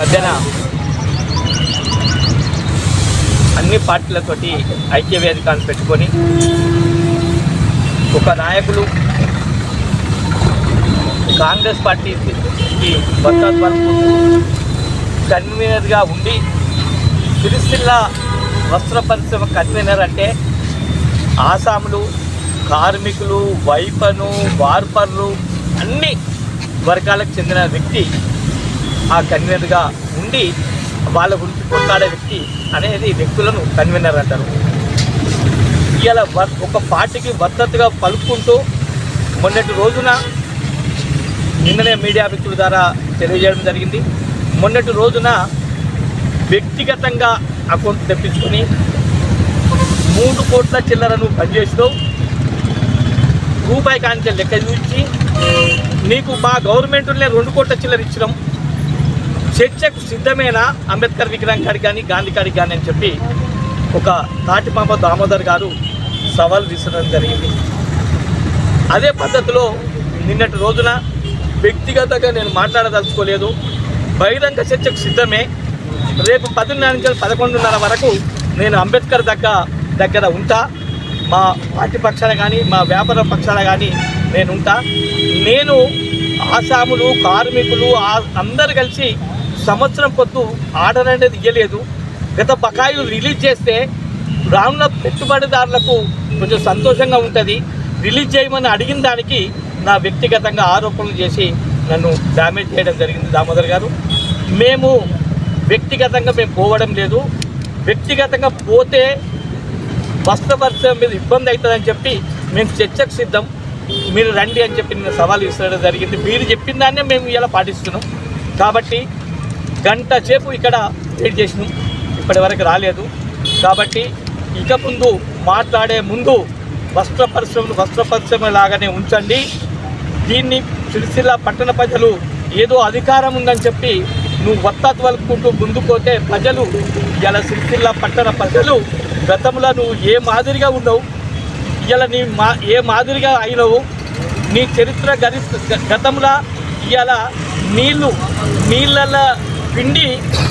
మధ్యన అన్ని పార్టీలతోటి ఐక్య వేదికను పెట్టుకొని ఒక నాయకులు కాంగ్రెస్ పార్టీకి భద్రత వరకు కన్వీనర్గా ఉండి సిరిసిల్ల వస్త్ర పరిశ్రమ కన్వీనర్ అంటే ఆసాములు కార్మికులు వైపను వార్పర్లు అన్ని వర్గాలకు చెందిన వ్యక్తి ఆ కన్వీనర్గా ఉండి వాళ్ళ గురించి కొట్లాడే వ్యక్తి అనేది వ్యక్తులను కన్వీనర్ అంటారు. ఇలా ఒక పార్టీకి మద్దతుగా పలుకుంటూ మొన్నటి రోజున నిన్ననే మీడియా వ్యక్తుల ద్వారా తెలియజేయడం జరిగింది. మొన్నటి రోజున వ్యక్తిగతంగా అకౌంట్ తెప్పించుకొని మూడు కోట్ల చిల్లరను పనిచేస్తూ రూపాయి కాంచె లెక్క చూసి నీకు మా గవర్నమెంట్లే రెండు కోట్ల చిల్లర ఇచ్చినాం. చర్చకు సిద్ధమేనా? అంబేద్కర్ విగ్రహం కాడికి కానీ గాంధీ కాడికి కానీ అని చెప్పి ఒక తాటిపాప దామోదర్ గారు సవాల్ విసరడం జరిగింది. అదే పద్ధతిలో నిన్నటి రోజున వ్యక్తిగతంగా నేను మాట్లాడదలుచుకోలేదు. బహిరంగ చర్చకు సిద్ధమే. రేపు పదిన్నర నుంచి పదకొండున్నర వరకు నేను అంబేద్కర్ దగ్గర దగ్గర ఉంటా. మా పార్టీ పక్షాన కానీ మా వ్యాపార పక్షాలు కానీ నేను ఉంటా నేను ఆసాములు కార్మికులు అందరు కలిసి సంవత్సరం పొద్దు ఆర్డర్ అనేది ఇవ్వలేదు గత బకాయిలు రిలీజ్ చేస్తే రానున్న పెట్టుబడిదారులకు కొంచెం సంతోషంగా ఉంటుంది. రిలీజ్ చేయమని అడిగిన దానికి నా వ్యక్తిగతంగా ఆరోపణలు చేసి నన్ను డ్యామేజ్ చేయడం జరిగింది దామోదర్ గారు. మేము వ్యక్తిగతంగా మేము పోవడం లేదు. వ్యక్తిగతంగా పోతే వస్త్ర పరిశ్రమ మీద ఇబ్బంది అవుతుందని చెప్పి మేము చర్చకు సిద్ధం. మీరు రండి అని చెప్పి నేను సవాల్ విసరడం జరిగింది. మీరు చెప్పిన దాన్నే మేము ఇలా పాటిస్తున్నాం. కాబట్టి గంట సేపు ఇక్కడ వెయిట్ చేసినాం. ఇప్పటి వరకు రాలేదు. కాబట్టి ఇక ముందు మాట్లాడే ముందు వస్త్ర పరిశ్రమను వస్త్ర పరిశ్రమ లాగానే ఉంచండి. దీన్ని సిరిసిల్ల పట్టణ ప్రజలు ఏదో అధికారం ఉందని చెప్పి నువ్వు వత్తాత్ వలుకుంటూ ముందుకోతే ప్రజలు ఇలా సిరిసిల్ల పట్టణ ప్రజలు గతంలో నువ్వు ఏ మాదిరిగా ఉండవు ఇలా నీ మా ఏ మాదిరిగా అయినవు నీ చరిత్ర గరి గతంలో ఇలా నీళ్ళు నీళ్ళ పిండి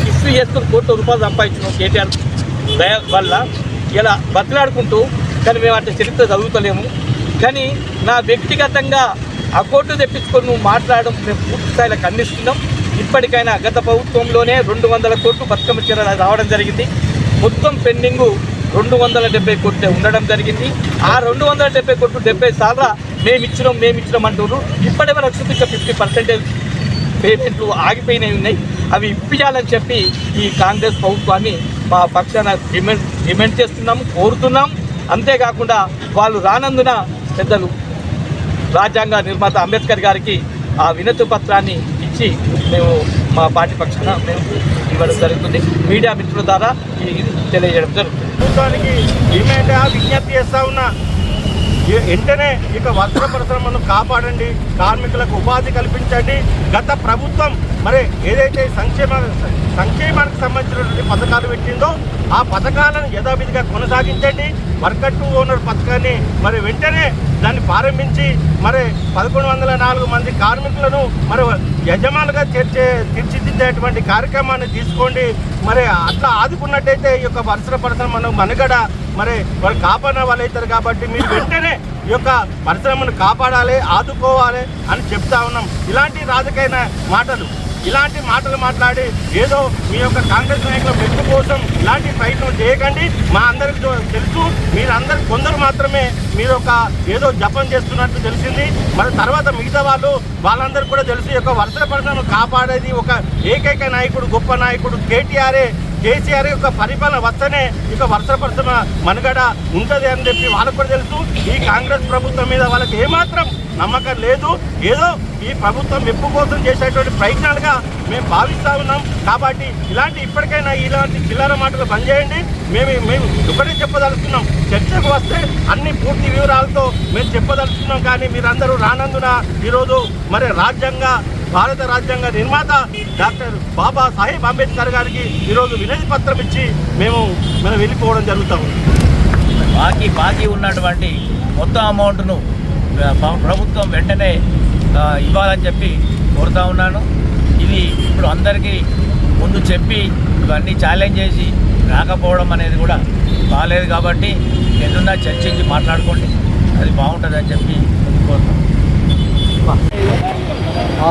ఇస్త్రీ చేసుకుని కోట్ల రూపాయలు సంపాదించినావు కేటీఆర్ దయ వల్ల. ఇలా బతిలాడుకుంటూ కానీ మేము అంటే చరిత్ర చదువుతలేము. కానీ నా వ్యక్తిగతంగా అకౌంట్ తెప్పించుకొని నువ్వు మాట్లాడడం మేము పూర్తి స్థాయిలో ఖండిస్తున్నాం. ఇప్పటికైనా గత ప్రభుత్వంలోనే రెండు వందల కోట్లు బతుకమ్మ చీరలు రావడం జరిగింది. మొత్తం పెండింగు రెండు వందల డెబ్బై కోట్లు ఉండడం జరిగింది. ఆ రెండు వందల డెబ్బై కోట్లు డెబ్బై సార్లు మేము ఇచ్చినాం మేము ఇచ్చినాం అంటున్నారు. ఇప్పటి వరకు చూపించే ఫిఫ్టీ పర్సెంటేజ్ పేమెంట్లు ఆగిపోయినవి ఉన్నాయి. అవి ఇప్పించాలని చెప్పి ఈ కాంగ్రెస్ ప్రభుత్వాన్ని మా పక్షాన డిమాండ్ డిమాండ్ చేస్తున్నాం కోరుతున్నాం. అంతేకాకుండా వాళ్ళు రానందున పెద్దలు రాజ్యాంగ నిర్మాత అంబేద్కర్ గారికి ఆ వినతి పత్రాన్ని ఇచ్చి మేము మా పార్టీ పక్షాన మేము ఇవ్వడం జరుగుతుంది. మీడియా మిత్రుల ద్వారా ఈ తెలియజేయడం జరుగుతుంది. ప్రభుత్వానికి డిమాండ్ విజ్ఞప్తి చేస్తా ఉన్నా వెంటనే ఇక వస్త్ర పరిశ్రమను కాపాడండి కార్మికులకు ఉపాధి కల్పించండి. గత ప్రభుత్వం మరి ఏదైతే సంక్షేమ సంక్షేమానికి సంబంధించినటువంటి పథకాలు పెట్టిందో ఆ పథకాలను యథావిధిగా కొనసాగించండి. వర్కర్ టు ఓనర్ పథకాన్ని మరి వెంటనే దాన్ని ప్రారంభించి మరి పదకొండు వందల నాలుగు మంది కార్మికులను మరి యజమానులుగా చేర్చే తీర్చిదిద్దేటువంటి కార్యక్రమాన్ని తీసుకోండి. మరి అట్లా ఆదుకున్నట్టయితే ఈ యొక్క వరుసల పరిశ్రమను మనుగడ మరి వాళ్ళు కాపాడిన వాళ్ళు అవుతారు కాబట్టి మీరు వెంటనే ఈ యొక్క పరిశ్రమను కాపాడాలి ఆదుకోవాలి అని చెప్తా ఉన్నాం. ఇలాంటి రాజకీయ మాటలు ఇలాంటి మాటలు మాట్లాడి ఏదో మీ యొక్క కాంగ్రెస్ నాయకుల మెప్పు కోసం ఇలాంటి ప్రయత్నం చేయకండి. మా అందరికి తెలుసు. మీరందరు కొందరు మాత్రమే మీరు ఒక ఏదో జపం చేస్తున్నట్టు తెలిసింది. మరి తర్వాత మిగతా వాళ్ళు వాళ్ళందరూ కూడా తెలుసు ఈ యొక్క వరుసల పరిశ్రమను కాపాడేది ఒక ఏకైక నాయకుడు గొప్ప నాయకుడు కేటీఆర్ఏ కేసీఆర్ యొక్క పరిపాలన వస్తేనే ఇక వరుస పరిశ్రమ మనుగడ ఉంటుంది అని చెప్పి వాళ్ళకు కూడా తెలుసు. ఈ కాంగ్రెస్ ప్రభుత్వం మీద వాళ్ళకి ఏమాత్రం నమ్మకం లేదు. ఏదో ఈ ప్రభుత్వం మెప్పు కోసం చేసేటువంటి ప్రయత్నాలుగా మేము భావిస్తా ఉన్నాం. కాబట్టి ఇలాంటి ఇప్పటికైనా ఇలాంటి చిల్లర మాటలు బంద్ చేయండి. మేము మేము ఒకటే చెప్పదలుచుకున్నాం. చర్చకు వస్తే అన్ని పూర్తి వివరాలతో మేము చెప్పదలుచుకున్నాం. కానీ మీరందరూ రానందున ఈరోజు మరి రాజ్యాంగ భారత రాజ్యాంగ నిర్మాత డాక్టర్ బాబా సాహెబ్ అంబేద్కర్ గారికి ఈరోజు వినతి పత్రం ఇచ్చి మేము మనం వెళ్ళిపోవడం జరుగుతాము బాకీ బాకీ ఉన్నటువంటి మొత్తం అమౌంట్ను ప్రభుత్వం వెంటనే ఇవ్వాలని చెప్పి కోరుతా ఉన్నాను. ఇది ఇప్పుడు అందరికీ ముందు చెప్పి ఇవన్నీ ఛాలెంజ్ చేసి రాకపోవడం అనేది కూడా బాగాలేదు కాబట్టి ఏదన్నా చర్చించి మాట్లాడుకోండి. అది బాగుంటుందని చెప్పి కోరుతాను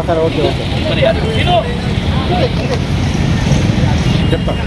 సరే ఓకే ఓకే. చెప్తాను